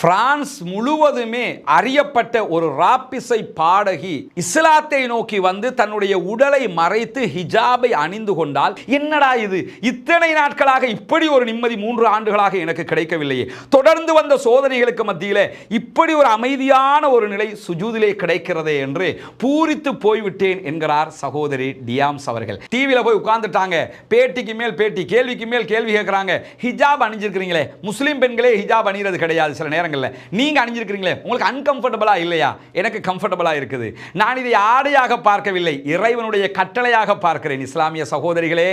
France முழுவதுமே அறியப்பட்ட ஒரு ராப்பிசை பாடகி இஸ்லாத்தை நோக்கி வந்து தன்னுடைய உடலை மறைத்து ஹிஜாபை அணிந்து கொண்டால் என்னடா இது? இத்தனை நாட்களாக இப்படி ஒரு நிம்மதி மூன்று ஆண்டுகளாக எனக்கு கிடைக்கவில்லையே. தொடர்ந்து வந்த சோதனைகளுக்கு மத்தியில் இப்படி ஒரு அமைதியான ஒரு நிலை சுஜூதிலே கிடைக்கிறதே என்று பூரித்து போய்விட்டேன் என்கிறார் சகோதரி டியாம்ஸ் அவர்கள். டிவியில் போய் உட்கார்ந்துட்டாங்க. பேட்டிக்கு மேல் பேட்டி கேள்விக்கு மேல் கேள்வி கேட்குறாங்க. ஹிஜாப் அணிஞ்சிருக்கிறீங்களே. முஸ்லீம் பெண்களே ஹிஜாப் அணிகிறது கிடையாது. சில நேரம் நேரங்களில் நீங்கள் அணிஞ்சிருக்கிறீங்களே உங்களுக்கு அன்கம்ஃபர்டபுளாக இல்லையா? எனக்கு கம்ஃபர்டபுளாக இருக்குது. நான் இதை ஆடையாக பார்க்கவில்லை இறைவனுடைய கட்டளையாக பார்க்கிறேன். இஸ்லாமிய சகோதரிகளே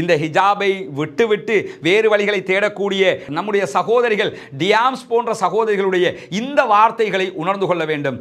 இந்த ஹிஜாபை விட்டு விட்டு வேறு வழிகளை தேடக்கூடிய நம்முடைய சகோதரிகள் டியாம்ஸ் போன்ற சகோதரிகளுடைய இந்த வார்த்தைகளை உணர்ந்து கொள்ள வேண்டும்.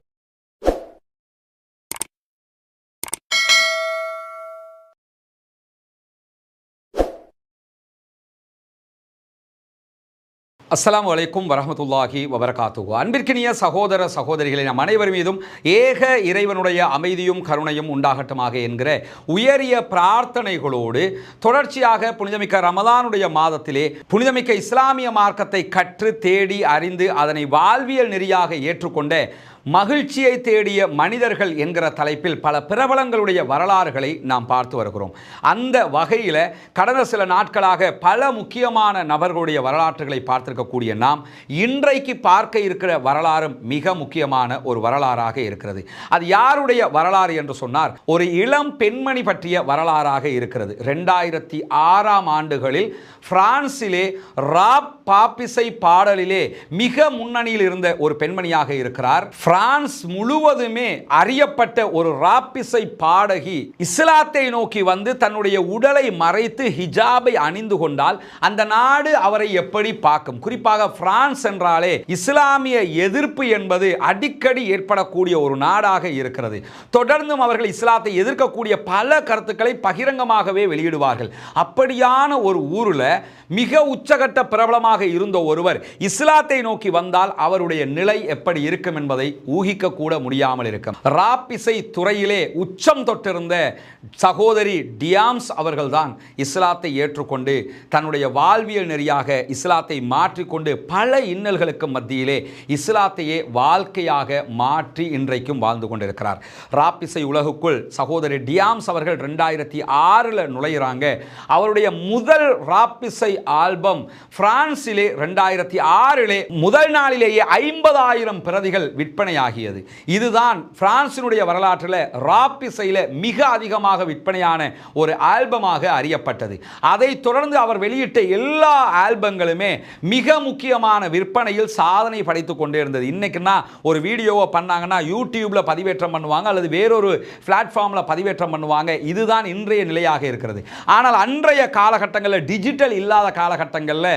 அஸ்லாம் அலைக்கும் வரமத்துல்லாஹி வபரகாத்துகு அன்பிற்கினிய சகோதர சகோதரிகளை நம் அனைவர் மீதும் ஏக இறைவனுடைய அமைதியும் கருணையும் உண்டாகட்டுமாக என்கிற உயரிய பிரார்த்தனைகளோடு தொடர்ச்சியாக புனிதமிக்க ரமதானுடைய மாதத்திலே புனிதமிக்க இஸ்லாமிய மார்க்கத்தை கற்று தேடி அறிந்து அதனை வாழ்வியல் நெறியாக ஏற்றுக்கொண்ட மகிழ்ச்சியை தேடிய மனிதர்கள் என்கிற தலைப்பில் பல பிரபலங்களுடைய வரலாறுகளை நாம் பார்த்து வருகிறோம். அந்த வகையில் கடந்த சில நாட்களாக பல முக்கியமான நபர்களுடைய வரலாற்றுகளை பார்த்திருக்கக்கூடிய நாம் இன்றைக்கு பார்க்க இருக்கிற வரலாறும் மிக முக்கியமான ஒரு வரலாறாக இருக்கிறது. அது யாருடைய வரலாறு என்று சொன்னார் ஒரு இளம் பெண்மணி பற்றிய வரலாறாக இருக்கிறது. ரெண்டாயிரத்தி ஆறாம் ஆண்டுகளில் பிரான்சிலே ராப் பாப்பிசை பாடலிலே மிக முன்னணியில் இருந்த ஒரு பெண்மணியாக இருக்கிறார் பிரான்ஸ் முழுவதுமே அறியப்பட்ட ஒரு ராப்பிசை பாடகி இஸ்லாத்தை நோக்கி வந்து தன்னுடைய உடலை மறைத்து ஹிஜாபை அணிந்து கொண்டால் அந்த நாடு அவரை எப்படி பார்க்கும்? குறிப்பாக பிரான்ஸ் என்றாலே இஸ்லாமிய எதிர்ப்பு என்பது அடிக்கடி ஏற்படக்கூடிய ஒரு நாடாக இருக்கிறது. தொடர்ந்தும் அவர்கள் இஸ்லாத்தை எதிர்க்கக்கூடிய பல கருத்துக்களை பகிரங்கமாகவே வெளியிடுவார்கள். அப்படியான ஒரு ஊரில் மிக உச்சகட்ட பிரபலமாக இருந்த ஒருவர் இஸ்லாத்தை நோக்கி வந்தால் அவருடைய நிலை எப்படி இருக்கும் என்பதை ஊகிக்க கூட முடியாமல் இருக்கும். ராப்பிசை துறையிலே உச்சம் தொட்டிருந்த சகோதரி டியாம்ஸ் அவர்கள்தான் இஸ்லாத்தை ஏற்றுக்கொண்டு தன்னுடைய வாழ்வியல் நெறியாக இஸ்லாத்தை மாற்றிக்கொண்டு பல இன்னல்களுக்கு மத்தியிலே இஸ்லாத்தையே வாழ்க்கையாக மாற்றி இன்றைக்கும் வாழ்ந்து கொண்டிருக்கிறார். ராப்பிசை உலகுக்குள் சகோதரி டியாம்ஸ் அவர்கள் ரெண்டாயிரத்தி ஆறில் நுழையிறாங்க. அவருடைய முதல் ராப்பிசை ஆல்பம் பிரான்சிலே ரெண்டாயிரத்தி ஆறிலே முதல் நாளிலேயே ஐம்பதாயிரம் பிரதிகள் விற்பனை விற்பனையாகியது. இதுதான் பிரான்சினுடைய வரலாற்றில் ராப் இசையில் மிக அதிகமாக விற்பனையான ஒரு ஆல்பமாக அறியப்பட்டது. அதைத் தொடர்ந்து அவர் வெளியிட்ட எல்லா ஆல்பங்களுமே மிக முக்கியமான விற்பனையில் சாதனை படைத்து கொண்டே இருந்தது இன்றைக்குன்னா ஒரு வீடியோவை பண்ணாங்கன்னா யூடியூப்பில் பதிவேற்றம் பண்ணுவாங்க அல்லது வேறொரு பிளாட்ஃபார்மில் பதிவேற்றம் பண்ணுவாங்க. இதுதான் இன்றைய நிலையாக இருக்கிறது. ஆனால் அன்றைய காலகட்டங்களில் டிஜிட்டல் இல்லாத காலகட்டங்களில்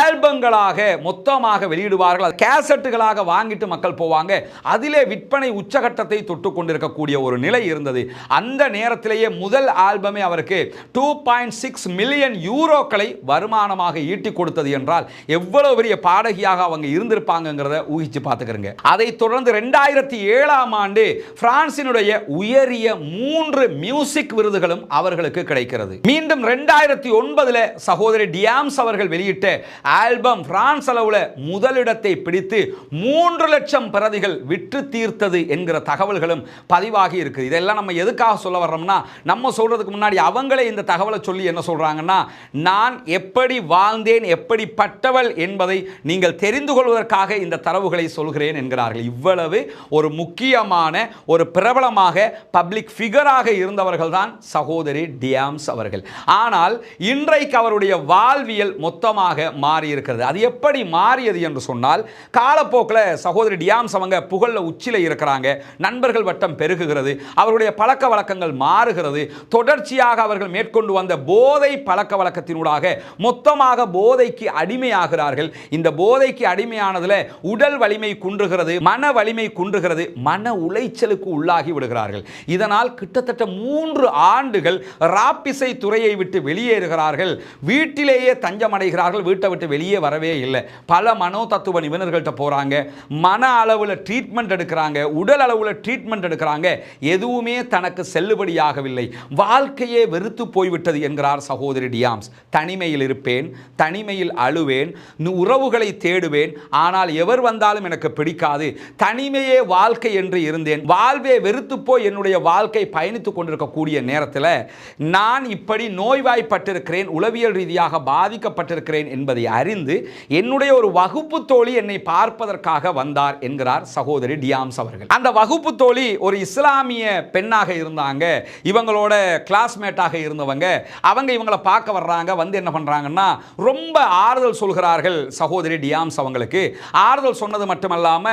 ஆல்பங்களாக மொத்தமாக வெளியிடுவார்கள். கேசட்டுகளாக வாங்கிட்டு மக்கள் போவாங்க. அதிலே விற்பனை உச்சகட்டத்தை தொட்டு கொண்டிருக்கக்கூடிய ஒரு நிலை இருந்தது. அந்த நேரத்திலேயே முதல் ஆல்பமே அவருக்கு டூ பாயிண்ட் சிக்ஸ் மில்லியன் யூரோக்களை வருமானமாக ஈட்டி கொடுத்தது என்றால் எவ்வளவு பெரிய பாடகியாக அவங்க இருந்திருப்பாங்கிறத ஊகிச்சு பார்த்துக்கிறங்க. அதை தொடர்ந்து ரெண்டாயிரத்தி ஏழாம் ஆண்டு பிரான்சினுடைய உயரிய மூன்று மியூசிக் விருதுகளும் அவர்களுக்கு கிடைக்கிறது. மீண்டும் ரெண்டாயிரத்தி ஒன்பதுல சகோதரி டியாம்ஸ் அவர்கள் வெளியிட்ட ஆல்பம் பிரான்ஸ் அளவுல முதலிடத்தை பிடித்து மூன்று லட்சம் பிரதிகள் விற்று தீர்த்தது என்கிற தகவல்களும் பதிவாகி இருக்குது. இதெல்லாம் நம்ம எதுக்காக சொல்ல வர்றோம்னா நம்ம சொல்கிறதுக்கு முன்னாடி அவங்களே இந்த தகவலை சொல்லி என்ன சொல்கிறாங்கன்னா நான் எப்படி வாழ்ந்தேன் எப்படிப்பட்டவள் என்பதை நீங்கள் தெரிந்து கொள்வதற்காக இந்த தரவுகளை சொல்கிறேன் என்கிறார்கள். இவ்வளவு ஒரு முக்கியமான ஒரு பிரபலமாக பப்ளிக் ஃபிகராக இருந்தவர்கள் தான் சகோதரி டியாம்ஸ் அவர்கள். ஆனால் இன்றைக்கு அவருடைய வாழ்வியல் மொத்தமாக மாறி இருக்கிறது அது எப்படி மாறியது என்று சொன்னால் காலப்போக்கில் சகோதரி டியாம்ஸ் அவங்க புகழ்ல உச்சில இருக்கிறாங்க. நண்பர்கள் வட்டம் பெருகுகிறது. அவருடைய பழக்க வழக்கங்கள் மாறுகிறது. தொடர்ச்சியாக அவர்கள் மேற்கொண்டு வந்த போதை பழக்க வழக்கத்தினூடாக மொத்தமாக போதைக்கு அடிமையாகிறார்கள். இந்த போதைக்கு அடிமையானதுல உடல் வலிமை குன்றுகிறது மன வலிமை குன்றுகிறது மன உளைச்சலுக்கு உள்ளாகி விடுகிறார்கள். இதனால் கிட்டத்தட்ட மூன்று ஆண்டுகள் ராப்பிசை துறையை விட்டு வெளியேறுகிறார்கள். வீட்டிலேயே தஞ்சமடைகிறார்கள். வீட்டை விட்டு வெளியே வரவே இல்லை. பல மனோ தத்துவ நிபுணர்கள்ட்ட போறாங்க. மன அளவில் ட்ரீட்மெண்ட் எடுக்கிறாங்க உடல் அளவில் ட்ரீட்மெண்ட் எடுக்கிறாங்க எதுவுமே தனக்கு செல்லுபடியாகவில்லை. வாழ்க்கையே வெறுத்து போய்விட்டது என்கிறார் சகோதரி டியாம்ஸ். தனிமையில் இருப்பேன் தனிமையில் அழுவேன் உறவுகளை தேடுவேன் ஆனால் எவர் வந்தாலும் எனக்கு பிடிக்காது. தனிமையே வாழ்க்கை என்று இருந்தேன். வாழ்வே வெறுத்து போய் என்னுடைய வாழ்க்கை பயணித்துக் கொண்டிருக்கக்கூடிய நேரத்தில் நான் இப்படி நோய்வாய்ப்பட்டிருக்கிறேன் உளவியல் ரீதியாக பாதிக்கப்பட்டிருக்கிறேன் என்பதை அறிந்து என்னுடைய ஒரு வகுப்பு தோழி என்னை பார்ப்பதற்காக வந்தார் என்கிறார் சகோதரி டியாம்ஸ் அவர்கள். அந்த வகுப்பு தோழி ஒரு இஸ்லாமிய பெண்ணாக இருந்தாங்க. இவங்களோட கிளாஸ்மேட்டாக இருந்தவங்க. அவங்க இவங்களை பார்க்க வர்றாங்க. வந்து என்ன பண்றாங்கன்னா ரொம்ப ஆறுதல் சொல்கிறார்கள் சகோதரி டியாம்ஸ் அவங்களுக்கு. ஆறுதல் சொன்னது மட்டுமல்லாம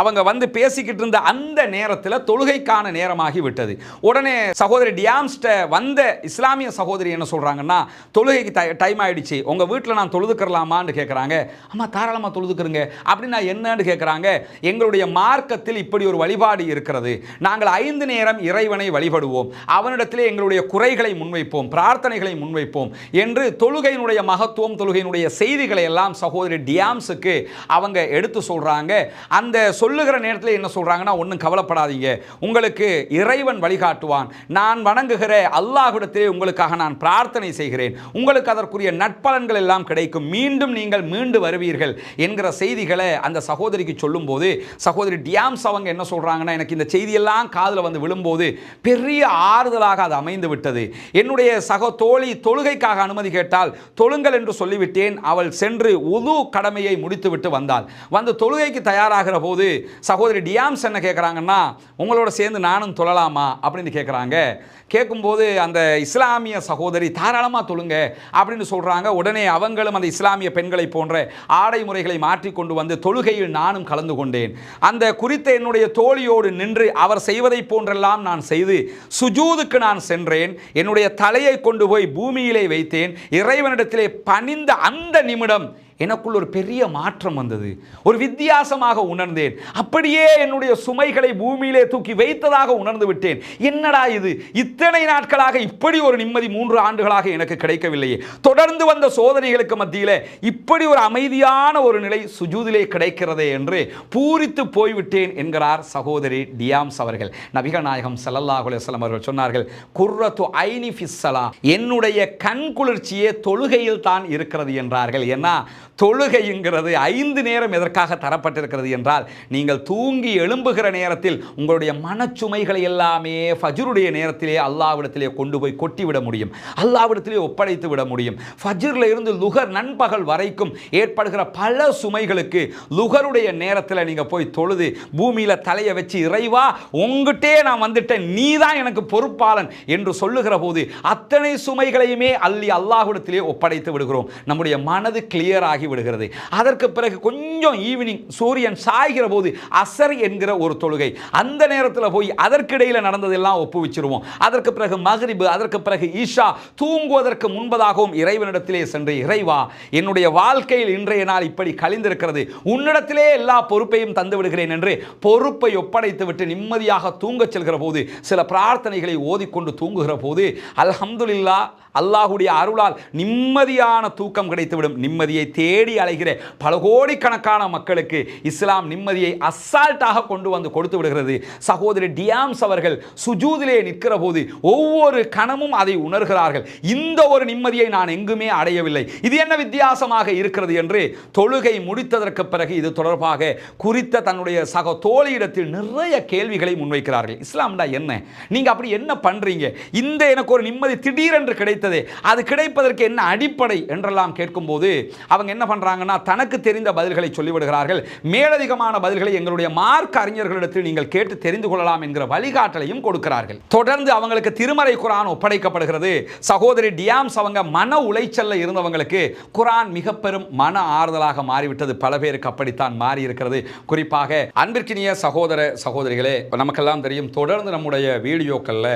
அவங்க வந்து பேசிக்கிட்டு இருந்த அந்த நேரத்தில் தொழுகைக்கான நேரமாகி விட்டது. உடனே சகோதரி டியாம்ஸ்ட வந்த இஸ்லாமிய சகோதரி என்ன சொல்றாங்கன்னா தொழுகைக்கு டைம் ஆயிடுச்சு. உங்க வீட்டில் நான் தொழுதுக்கிறலாமான்னு கேட்குறாங்க அம்மா தாராளமாக தொழுதுக்கிறங்க அப்படின்னா என்னன்னு கேட்குறாங்க எங்களுடைய மார்க்கத்தில் இப்படி ஒரு வழிபாடு இருக்கிறது. நாங்கள் ஐந்து நேரம் இறைவனை வழிபடுவோம். அவனிடத்திலே எங்களுடைய குறைகளை முன்வைப்போம். பிரார்த்தனைகளை முன்வைப்போம். என்று தொழுகையினுடைய மகத்துவம் தொழுகையினுடைய செய்திகளை எல்லாம் சகோதரி டியாம்ஸுக்கு அவங்க எடுத்து சொல்றாங்க. அந்த சொல்லுகிற நேரத்தில் என்ன சொல்றாங்கன்னா ஒன்றும் கவலைப்படாதீங்க. உங்களுக்கு இறைவன் வழிகாட்டுவான். நான் வணங்குகிற அல்லாஹ்விடத்திலே உங்களுக்காக நான் பிரார்த்தனை செய்கிறேன். உங்களுக்கு அதற்குரிய நட்பலன்கள் எல்லாம் கிடைக்கும். மீண்டும் நீங்கள் மீண்டு வருவீர்கள். என்கிற செய்திகளை அந்த சகோதரிக்கு சொல்லும்போது சகோதரி டியாம்ஸ் அவங்க என்ன சொல்கிறாங்கன்னா எனக்கு இந்த செய்தியெல்லாம் காதில் வந்து விழும்போது பெரிய ஆறுதலாக அது அமைந்து விட்டது. என்னுடைய சக தோழி தொழுகைக்காக அனுமதி கேட்டால் தொழுங்கள் என்று சொல்லிவிட்டேன். அவள் சென்று உது கடமையை முடித்துவிட்டு வந்தாள். வந்து தொழுகைக்கு தயாராகிற போது சகோதரி டியாம்ஸ் என்ன கேட்குறாங்கன்னா உங்களோட சேர்ந்து நானும் தொழலாமா? அப்படின்னு கேட்குறாங்க கேட்கும்போது அந்த இஸ்லாமிய சகோதரி தாராளமாக தொழுங்க. அப்படின்னு சொல்கிறாங்க உடனே அவங்களும் அந்த இஸ்லாமிய பெண்களை போன்ற ஆடை முறைகளை மாற்றி கொண்டு வந்து தொழுகையில் நானும் கலந்து கொண்டேன். அந்த குறித்த என்னுடைய தோழியோடு நின்று அவர் செய்வதை போன்றெல்லாம் நான் செய்து சுஜூதுக்கு நான் சென்றேன். என்னுடைய தலையை கொண்டு போய் பூமியிலே வைத்தேன். இறைவனிடத்திலே பணிந்த அந்த நிமிடம் எனக்குள் ஒரு பெரிய மாற்றம் வந்தது. ஒரு வித்தியாசமாக உணர்ந்தேன். அப்படியே என்னுடைய சுமைகளை பூமியிலே தூக்கி வைத்ததாக உணர்ந்து விட்டேன். என்னடா இது? இத்தனை நாட்களாக இப்படி ஒரு நிம்மதி மூன்று ஆண்டுகளாக எனக்கு கிடைக்கவில்லையே. தொடர்ந்து வந்த சோதனைகளுக்கு மத்தியில் இப்படி ஒரு அமைதியான ஒரு நிலை சுஜூதிலே கிடைக்கிறதே என்று பூரித்து போய்விட்டேன் என்கிறார் சகோதரி டியாம்ஸ் அவர்கள். நபிகள் நாயகம் ஸல்லல்லாஹு அவர்கள் சொன்னார்கள் குர்ரத்து ஐனி ஃபிஸ்ஸலா என்னுடைய கண் குளிர்ச்சியே தொழுகையில் தான் இருக்கிறது என்றார்கள். ஏன்னா தொழுகைங்கிறது ஐந்து நேரம் எதற்காக தரப்பட்டிருக்கிறது என்றால் நீங்கள் தூங்கி எழும்புகிற நேரத்தில் உங்களுடைய மனச்சுமைகளை எல்லாமே ஃபஜ்ருடைய நேரத்திலே அல்லாவிடத்திலே கொண்டு போய் கொட்டிவிட முடியும். அல்லாவிடத்திலே ஒப்படைத்து விட முடியும். ஃபஜ்ரில் இருந்து லுகர் நண்பகல் வரைக்கும் ஏற்படுகிற பல சுமைகளுக்கு லுகருடைய நேரத்தில் நீங்கள் போய் தொழுது பூமியில் தலையை வச்சு இறைவா உங்ககிட்டே நான் வந்துட்டேன் நீ தான் எனக்கு பொறுப்பாளன் என்று சொல்லுகிற போது அத்தனை சுமைகளையுமே அள்ளி அல்லாஹ்விடத்திலே ஒப்படைத்து விடுகிறோம். நம்முடைய மனது கிளியர் ஆகி விடுகிறது அதற்கு பிறகு கொஞ்சம் ஈவினிங் சூரியன் சாய்கிற போது அசர் என்கிற ஒரு தொழுகை. அந்த நேரத்தில் போய் அதற்கிடையில் நடந்ததெல்லாம் ஒப்புவிச்சிருவோம். அதற்கு பிறகு மகரிபு அதற்கு பிறகு ஈஷா தூங்குவதற்கு முன்பதாகவும் இறைவனிடத்திலே சென்று இறைவா என்னுடைய வாழ்க்கையில் இன்றைய நாள் இப்படி கழிந்திருக்கிறது. உன்னிடத்திலே எல்லா பொறுப்பையும் தந்து விடுகிறேன் என்று பொறுப்பை ஒப்படைத்து விட்டு நிம்மதியாக தூங்கச் செல்கிற போது சில பிரார்த்தனைகளை ஓதிக்கொண்டு தூங்குகிற போது அல்ஹம்துல்லா அல்லாஹுடைய அருளால் நிம்மதியான தூக்கம் கிடைத்துவிடும். நிம்மதியை தே தேடி அலைகிற பல கோடிக்கணக்கான மக்களுக்கு இஸ்லாம் நிம்மதியை அசால்ட்டாக கொண்டு வந்து கொடுத்து விடுகிறது. சகோதரி டியாம்ஸ் அவர்கள் சுஜூதிலே நிற்கிற போது ஒவ்வொரு கணமும் அதை உணர்கிறார்கள். இந்த ஒரு நிம்மதியை நான் எங்குமே அடையவில்லை. இது என்ன வித்தியாசமாக இருக்கிறது என்று தொழுகை முடித்ததற்கு பிறகு இது தொடர்பாக குறித்த தன்னுடைய சக தோழியிடத்தில் நிறைய கேள்விகளை முன்வைக்கிறார்கள். இஸ்லாம்டா என்ன? நீங்க அப்படி என்ன பண்றீங்க? இந்த எனக்கு ஒரு நிம்மதி திடீரென்று கிடைத்தது அது கிடைப்பதற்கு என்ன அடிப்படை என்றெல்லாம் கேட்கும்போது அவங்க என்ன என்ன பண்ணுறாங்கன்னா தனக்கு தெரிந்த பதில்களை சொல்லிவிடுகிறார்கள். மேலதிகமான பதில்களை எங்களுடைய மார்க் அறிஞர்களிடத்தில் நீங்கள் கேட்டு தெரிந்து கொள்ளலாம் என்கிற வழிகாட்டலையும் கொடுக்கிறார்கள். தொடர்ந்து அவங்களுக்கு திருமறை குரான் ஒப்படைக்கப்படுகிறது. சகோதரி டியாம்ஸ் அவங்க மன உளைச்சலில் இருந்தவங்களுக்கு குரான் மிக பெரும் மன ஆறுதலாக மாறிவிட்டது. பல பேருக்கு அப்படித்தான் மாறி இருக்கிறது குறிப்பாக அன்பிற்கினிய சகோதர சகோதரிகளே நமக்கெல்லாம் தெரியும் தொடர்ந்து நம்முடைய வீடியோக்களில்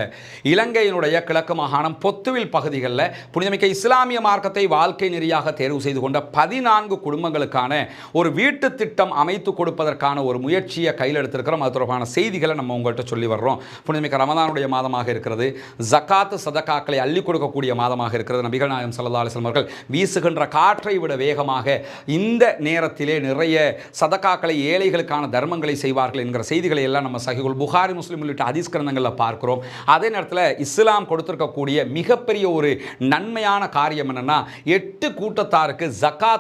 இலங்கையினுடைய கிழக்கு மாகாணம் பொத்துவில் பகுதிகளில் புனிதமிக்க இஸ்லாமிய மார்க்கத்தை வாழ்க்கை நெறியாக தேர்வு செய்து கொண்ட பதி பதினான்கு குடும்பங்களுக்கான ஒரு வீட்டு திட்டம் அமைத்து கொடுப்பதற்கான ஒரு முயற்சியை கையில் எடுத்திருக்கிறோம். அது தொடர்பான செய்திகளை நம்ம உங்கள்கிட்ட சொல்லி வர்றோம். புனிதமிக்க ரமதானுடைய மாதமாக இருக்கிறது. ஜக்காத்து சதக்காக்களை அள்ளி கொடுக்கக்கூடிய மாதமாக இருக்கிறது. நபிகள் நாயகம் சல்லா அலைஹி அவர்கள் வீசுகின்ற காற்றை விட வேகமாக இந்த நேரத்திலே நிறைய சதக்காக்களை ஏழைகளுக்கான தர்மங்களை செய்வார்கள் என்கிற செய்திகளை எல்லாம் நம்ம சஹிகுல் புகாரி முஸ்லீம் உள்ளிட்ட ஹதீஸ் கிரந்தங்களில் பார்க்கிறோம். அதே நேரத்தில் இஸ்லாம் கொடுத்திருக்கக்கூடிய மிகப்பெரிய ஒரு நன்மையான காரியம் என்னென்னா எட்டு கூட்டத்தாருக்கு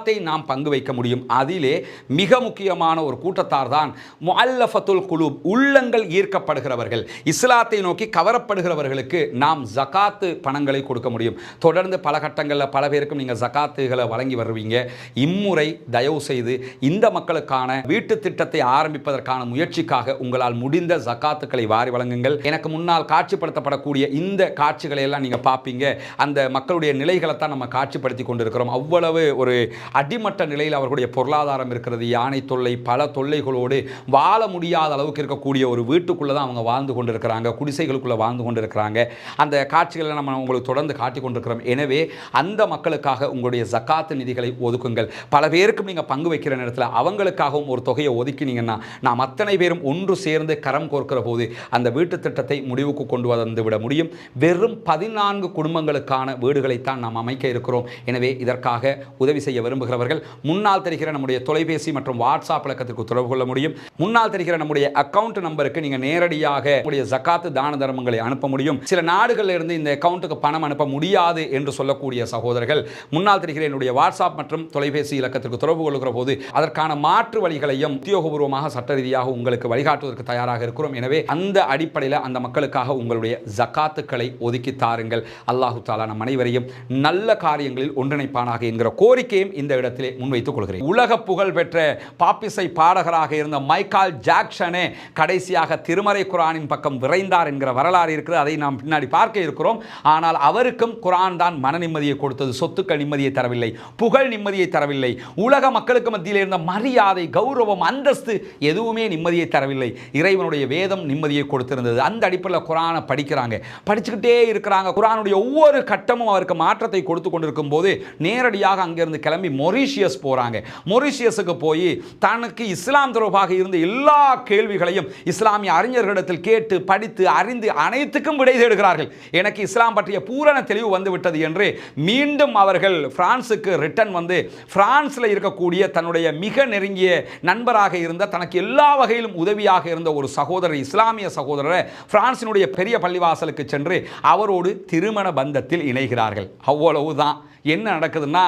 கூட்டத்தை நாம் பங்கு வைக்க முடியும். அதிலே மிக முக்கியமான ஒரு கூட்டத்தார் தான் முல்லஃபத்துல் குலூப் உள்ளங்கள் ஈர்க்கப்படுகிறவர்கள். இஸ்லாத்தை நோக்கி கவரப்படுகிறவர்களுக்கு நாம் ஜகாத்து பணங்களை கொடுக்க முடியும். தொடர்ந்து பல கட்டங்களில் பல பேருக்கும் நீங்கள் ஜகாத்துகளை வழங்கி வருவீங்க. இம்முறை தயவு செய்து இந்த மக்களுக்கான வீட்டு திட்டத்தை ஆரம்பிப்பதற்கான முயற்சிக்காக உங்களால் முடிந்த ஜகாத்துக்களை வாரி வழங்குங்கள். எனக்கு முன்னால் காட்சிப்படுத்தப்படக்கூடிய இந்த காட்சிகளை எல்லாம் நீங்கள் பார்ப்பீங்க அந்த மக்களுடைய நிலைகளை தான் நம்ம காட்சிப்படுத்தி கொண்டிருக்கிறோம். அவ்வளவு ஒரு அடிமட்ட நிலையில் அவர்களுடைய பொருளாதாரம் இருக்கிறது யானை தொல்லை பல தொல்லைகளோடு வாழ முடியாத அளவுக்கு இருக்கக்கூடிய ஒரு வீட்டுக்குள்ளே தான் அவங்க வாழ்ந்து கொண்டிருக்கிறாங்க குடிசைகளுக்குள்ளே வாழ்ந்து கொண்டிருக்கிறாங்க. அந்த காட்சிகளை நம்ம உங்களுக்கு தொடர்ந்து காட்டி கொண்டிருக்கிறோம். எனவே அந்த மக்களுக்காக உங்களுடைய ஜக்காத்து நிதிகளை ஒதுக்குங்கள். பல பேருக்கும் நீங்கள் பங்கு வைக்கிற நேரத்தில் அவங்களுக்காகவும் ஒரு தொகையை ஒதுக்கினீங்கன்னா நாம் அத்தனை பேரும் ஒன்று சேர்ந்து கரம் கோர்க்கிற போது அந்த வீட்டு திட்டத்தை முடிவுக்கு கொண்டு வந்து விட முடியும். வெறும் பதினான்கு குடும்பங்களுக்கான வீடுகளைத்தான் நாம் அமைக்க இருக்கிறோம். எனவே இதற்காக உதவி செய்ய விரும்புகிறவர்கள் முன்னால் தெரிகிற நம்முடைய தொலைபேசி மற்றும் வாட்ஸ்அப் இலக்கத்திற்கு தொடர்பு கொள்ள முடியும். முன்னால் தெரிகிற நம்முடைய அக்கவுண்ட் நம்பருக்கு நீங்கள் நேரடியாக உங்களுடைய ஜக்காத்து தான தர்மங்களை அனுப்ப முடியும். சில நாடுகளில் இருந்து இந்த அக்கௌண்ட்டுக்கு பணம் அனுப்ப முடியாது என்று சொல்லக்கூடிய சகோதரர்கள் முன்னால் தெரிகிற என்னுடைய வாட்ஸ்அப் மற்றும் தொலைபேசி இலக்கத்திற்கு தொடர்பு கொள்கிற போது அதற்கான மாற்று வழிகளையும் உத்தியோகபூர்வமாக சட்ட ரீதியாக உங்களுக்கு வழிகாட்டுவதற்கு தயாராக இருக்கிறோம். எனவே அந்த அடிப்படையில் அந்த மக்களுக்காக உங்களுடைய ஜக்காத்துக்களை ஒதுக்கி தாருங்கள். அல்லாஹு தாலா நம் அனைவரையும் நல்ல காரியங்களில் ஒன்றிணைப்பானாக என்கிற கோரிக்கையும் இந்த இடத்திலே முன்வைத்துக் கொள்கிறேன். உலக புகழ் பெற்ற பாப்பிசை பாடகராக இருந்த மைக்கால் ஜாக்சனே கடைசியாக திருமறை குரானின் பக்கம் விரைந்தார் என்கிற வரலாறு இருக்கிறது. அதை நாம் பின்னாடி பார்க்க இருக்கிறோம். ஆனால் அவருக்கும் குரான் தான் மன நிம்மதியை கொடுத்தது. சொத்துக்கள் நிம்மதியை தரவில்லை. புகழ் நிம்மதியை தரவில்லை. உலக மக்களுக்கு மத்தியில் இருந்த மரியாதை கௌரவம் அந்தஸ்து எதுவுமே நிம்மதியை தரவில்லை. இறைவனுடைய வேதம் நிம்மதியை கொடுத்திருந்தது. அந்த அடிப்படையில் குரானை படிக்கிறாங்க. படிச்சுக்கிட்டே இருக்கிறாங்க. குரானுடைய ஒவ்வொரு கட்டமும் அவருக்கு மாற்றத்தை கொடுத்து கொண்டிருக்கும் போது நேரடியாக அங்கிருந்து கிளம்பி மொரீஷியஸ் போகிறாங்க மொரீஷியஸுக்கு போய் தனக்கு இஸ்லாம் தொடர்பாக இருந்த எல்லா கேள்விகளையும் இஸ்லாமிய அறிஞர்களிடத்தில் கேட்டு படித்து அறிந்து அனைத்துக்கும் விடை தேடுகிறார்கள். எனக்கு இஸ்லாம் பற்றிய பூரண தெளிவு வந்துவிட்டது என்று மீண்டும் அவர்கள் பிரான்ஸுக்கு ரிட்டர்ன் வந்து பிரான்ஸில் இருக்கக்கூடிய தன்னுடைய மிக நெருங்கிய நண்பராக இருந்த தனக்கு எல்லா வகையிலும் உதவியாக இருந்த ஒரு சகோதரர் இஸ்லாமிய சகோதரரை பிரான்சினுடைய பெரிய பள்ளிவாசலுக்கு சென்று அவரோடு திருமண பந்தத்தில் இணைகிறார்கள். அவ்வளவுதான். என்ன நடக்குதுன்னா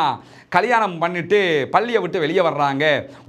கல்யாணம் பண்ணிட்டு பள்ளியை விட்டு வெளியே வர்றாங்க.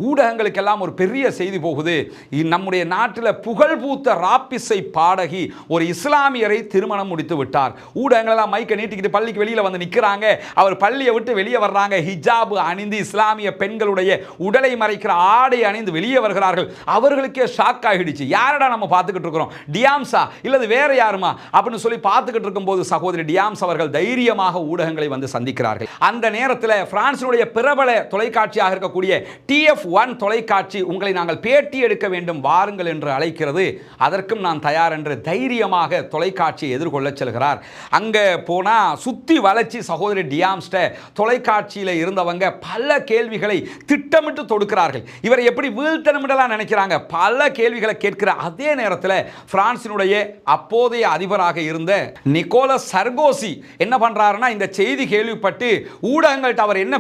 ஊடகங்களுக்கெல்லாம் ஒரு பெரிய செய்தி போகுது. நம்முடைய நாட்டில் புகழ் பூத்த ராப்பிசை பாடகி ஒரு இஸ்லாமியரை திருமணம் முடித்து விட்டார். ஊடகங்களெல்லாம் மைக்கை நீட்டிக்கிட்டு பள்ளிக்கு வெளியில் வந்து நிற்கிறாங்க அவர் பள்ளியை விட்டு வெளியே வர்றாங்க. ஹிஜாபு அணிந்து இஸ்லாமிய பெண்களுடைய உடலை மறைக்கிற ஆடை அணிந்து வெளியே வருகிறார்கள். அவர்களுக்கே ஷாக் ஆகிடுச்சு. யாரடா நம்ம பார்த்துக்கிட்டு இருக்கிறோம்? டியாம்ஸா இல்லது வேற யாருமா? அப்படின்னு சொல்லி பார்த்துக்கிட்டு இருக்கும்போது சகோதரி டியாம்ஸ் அவர்கள் தைரியமாக ஊடகங்களை வந்து சந்திக்கிறார்கள். அந்த நேரத்தில் பிரான்சினுடைய பிரபல தொலைக்காட்சியாக இருக்கக்கூடிய டிஎஃப் ஒன் தொலைக்காட்சி உங்களை நாங்கள் பேட்டி எடுக்க வேண்டும் வாருங்கள் என்று அழைக்கிறது. அதற்கும் நான் தயார் என்று தைரியமாக தொலைக்காட்சியை எதிர்கொள்ள செல்கிறார். அங்கே போனால் சுத்தி வளர்ச்சி சகோதரி டியாம்ஸ்ட தொலைக்காட்சியில் இருந்தவங்க பல கேள்விகளை திட்டமிட்டு தொடுக்கிறார்கள். இவரை எப்படி வீழ்த்தனமிடலாம் நினைக்கிறாங்க. பல கேள்விகளை கேட்கிற அதே நேரத்தில் பிரான்சினுடைய அப்போதைய அதிபராக இருந்த நிக்கோலஸ் சர்கோசி என்ன பண்றாருன்னா இந்த செய்தி கேள்விப்பட்டு ஊடகங்கள்கிட்ட அவர் என்ன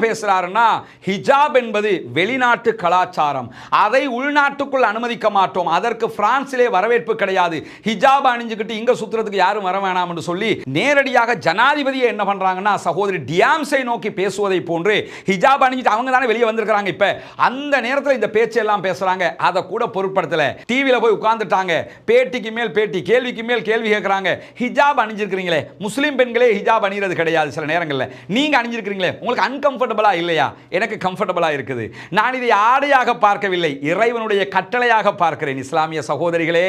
பேசுறாருன்னா ஹிஜாப் என்பது வெளிநாட்டு கலாச்சாரம். அதை உள்நாட்டுக்குள் அனுமதிக்க மாட்டோம். அதற்கு பிரான்சிலே வரவேற்பு கிடையாது. ஹிஜாப் அணிஞ்சுக்கிட்டு இங்க சுத்துறதுக்கு யாரும் வர வேணாம் என்று சொல்லி நேரடியாக ஜனாதிபதியை என்ன பண்ணுறாங்கன்னா சகோதரி டியாம்ஸை நோக்கி பேசுவதை போன்று ஹிஜாப் அணிஞ்சிட்டு அவங்க தானே வெளியே வந்திருக்கிறாங்க இப்ப. அந்த நேரத்தில் இந்த பேச்செல்லாம் பேசுறாங்க. அதை கூட பொருட்படுத்தலை. டிவியில போய் உட்கார்ந்துட்டாங்க. பேட்டிக்கு மேல் பேட்டி கேள்விக்கு மேல் கேள்வி கேட்குறாங்க ஹிஜாப் அணிஞ்சிருக்கிறீங்களே. முஸ்லீம் பெண்களே ஹிஜாப் அணிகிறது கிடையாது சில நேரங்களில். நீங்க அணிஞ்சிருக்கிறீங்களே. உங்களுக்கு அன்கம்ஃபர்டபுளாக இல்லையா? எனக்கு கம்ஃபர்டபுளாக இருக்குது. நான் இதை ஆடையாக பார்க்கவில்லை. இறைவனுடைய கட்டளையாக பார்க்கிறேன். இஸ்லாமிய சகோதரிகளே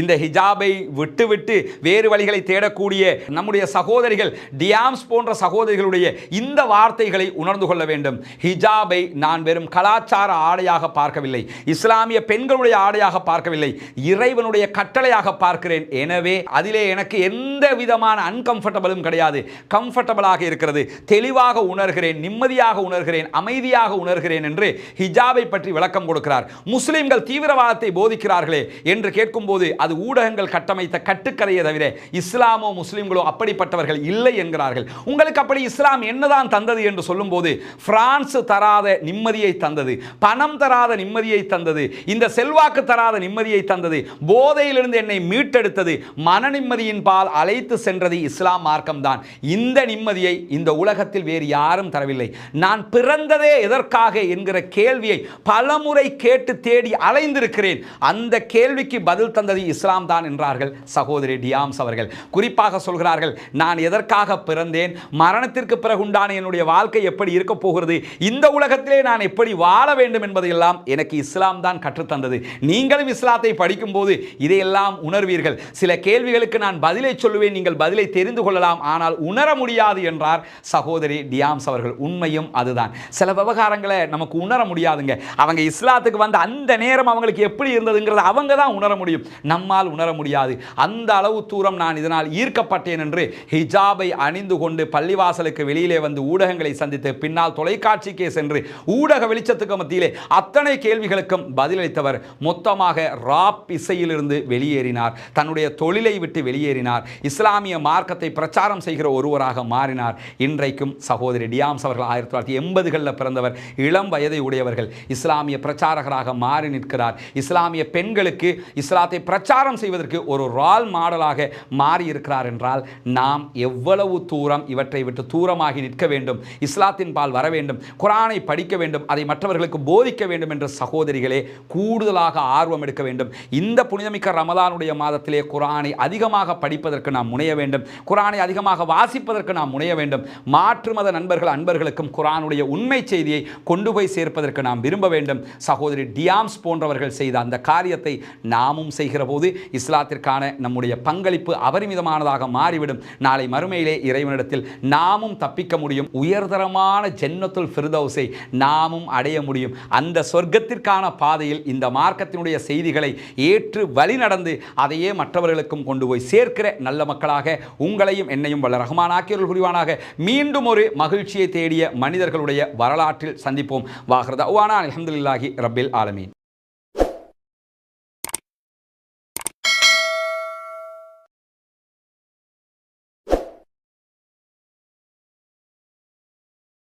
இந்த ஹிஜாபை விட்டுவிட்டு வேறு வழிகளை தேடக்கூடிய நம்முடைய சகோதரிகள் டியாம்ஸ் போன்ற சகோதரிகளுடைய இந்த வார்த்தைகளை உணர்ந்து கொள்ள வேண்டும். ஹிஜாபை நான் வெறும் கலாச்சார ஆடையாக பார்க்கவில்லை. இஸ்லாமிய பெண்களுடைய ஆடையாக பார்க்கவில்லை. இறைவனுடைய கட்டளையாக பார்க்கிறேன். எனவே அதிலே எனக்கு எந்த விதமான அன்கம்ஃபர்டபுளும் கிடையாது. கம்ஃபர்டபுளாக இருக்கிறது. தெளிவாக உணர்கிறேன். நிம்மதியாக உணர்கிறேன். உணர்கிறேன் அமைதியாக உணர்கிறேன் என்று ஹிஜாபை பற்றி விளக்கம் கொடுக்கிறார். முஸ்லிம்கள் தீவிரவாதத்தை போதிக்கிறார்களே என்று கேட்கும்போது அது ஊடகங்கள் கட்டமைத்த கட்டுக்கதையை தவிர இஸ்லாமோ முஸ்லிம்களோ அப்படிப்பட்டவர்கள் இல்லை என்கிறார்கள். உங்களுக்கு அப்படி இஸ்லாம் என்னதான் தந்தது என்று சொல்லும்போது பிரான்ஸ் தராத நிம்மதியை தந்தது பணம் தராத நிம்மதியை தந்தது இந்த செல்வாக்கு தராத நிம்மதியை தந்தது போதையிலிருந்து என்னை மீட்டெடுத்தது மன நிம்மதியின் பால் அழைத்து சென்றது இஸ்லாம் மார்க்கம்தான். இந்த நிம்மதியை இந்த உலகத்தில் வேறு யாரும் தரவில்லை. நான் பிறந்ததே எதற்காக என்கிற கேள்வியை பலமுறை கேட்டு தேடி அலைந்திருக்கிறேன். அந்த கேள்விக்கு பதில் தந்தது இஸ்லாம் தான் என்றார்கள் சகோதரி டியாம்ஸ் அவர்கள். குறிப்பாக சொல்கிறார்கள் நான் எதற்காக பிறந்தேன்? மரணத்திற்கு பிறகு உண்டான என்னுடைய வாழ்க்கை எப்படி இருக்க போகிறது? இந்த உலகத்திலே நான் எப்படி வாழ வேண்டும் என்பதையெல்லாம் எனக்கு இஸ்லாம் தான் கற்றுத்தந்தது நீங்களும் இஸ்லாத்தை படிக்கும்போது இதையெல்லாம் உணர்வீர்கள். சில கேள்விகளுக்கு நான் பதிலை சொல்லுவேன் நீங்கள் பதிலை தெரிந்து கொள்ளலாம். ஆனால் உணர முடியாது என்றார் சகோதரி டியாம்ஸ் அவர்கள். உண்மையும் அதுதான். சில விவகாரங்களை நமக்கு உணர முடியாதுங்க. அவங்க இஸ்லாத்துக்கு வந்த அந்த நேரம் அவங்களுக்கு எப்படி இருந்ததுங்கிறத அவங்க தான் உணர முடியும். நம்மால் உணர முடியாது. அந்த அளவு தூரம் நான் இதனால் ஈர்க்கப்பட்டேன் என்று ஹிஜாபை அணிந்து கொண்டு பள்ளிவாசலுக்கு வெளியிலே வந்து ஊடகங்களை சந்தித்து பின்னால் தொலைக்காட்சிக்கே சென்று ஊடக வெளிச்சத்துக்கு மத்தியிலே அத்தனை கேள்விகளுக்கும் பதிலளித்தவர் மொத்தமாக ராப் இசையிலிருந்து வெளியேறினார். தன்னுடைய தொழிலை விட்டு வெளியேறினார். இஸ்லாமிய மார்க்கத்தை பிரச்சாரம் செய்கிற ஒருவராக மாறினார். இன்றைக்கும் சகோதரி டியாம்ஸ் அவர்கள் ஆயிரத்தி தொள்ளாயிரத்தி எண்பதுகளில் பிறந்தவர் இளம் வயதை உடையவர்கள். இஸ்லாமிய பிரச்சாரகராக மாறி நிற்கிறார். இஸ்லாமிய பெண்களுக்கு இஸ்லாத்தை பிரச்சாரம் செய்வதற்கு ஒரு ரால் மாடலாக மாறி இருக்கிறார் என்றால் நாம் எவ்வளவு தூரம் இவற்றை விட்டு தூரமாகி நிற்க வேண்டும் இஸ்லாத்தின் பால் வர வேண்டும் குரானை படிக்க வேண்டும் அதை மற்றவர்களுக்கு போதிக்க வேண்டும் என்ற சகோதரிகளே கூடுதலாக ஆர்வம் எடுக்க வேண்டும். இந்த புனிதமிக்க ரமதானுடைய மாதத்திலே குரானை அதிகமாக படிப்பதற்கு நாம் முனைய வேண்டும். குரானை அதிகமாக வாசிப்பதற்கு நாம் முனைய வேண்டும். மாற்று மத நண்பர்கள் அன்பர்களுக்கும் குரானுடைய உண்மை செய்தியை கொண்டு போய் சேர்ப்பதற்கு நாம் விரும்ப வேண்டும். சகோதரி டியாம்ஸ் போன்றவர்கள் செய்த அந்த காரியத்தை நாமும் செய்கிற போது இஸ்லாத்திற்கான நம்முடைய பங்களிப்பு அபரிமிதமானதாக மாறிவிடும். நாளை மறுமையிலே இறைவனிடத்தில் நாமும் தப்பிக்க முடியும். உயர்தரமான ஜென்னத்துல் ஃபிர்தௌஸை நாமும் அடைய முடியும். அந்த சொர்க்கத்திற்கான பாதையில் இந்த மார்க்கத்தினுடைய செய்திகளை ஏற்று வழி நடந்து அதையே மற்றவர்களுக்கும் கொண்டு போய் சேர்க்கிற நல்ல மக்களாக உங்களையும் என்னையும் வல்ல ரஹ்மானாக்கியர்கள் புரிவானாக. மீண்டும் ஒரு மகிழ்ச்சியை தேடிய மனிதர்களுடைய வரலாற்றில் சந்திப்போம். வாஹ்ரதா. அலமதுல்லாஹி ரப்பில் ஆலமீன்.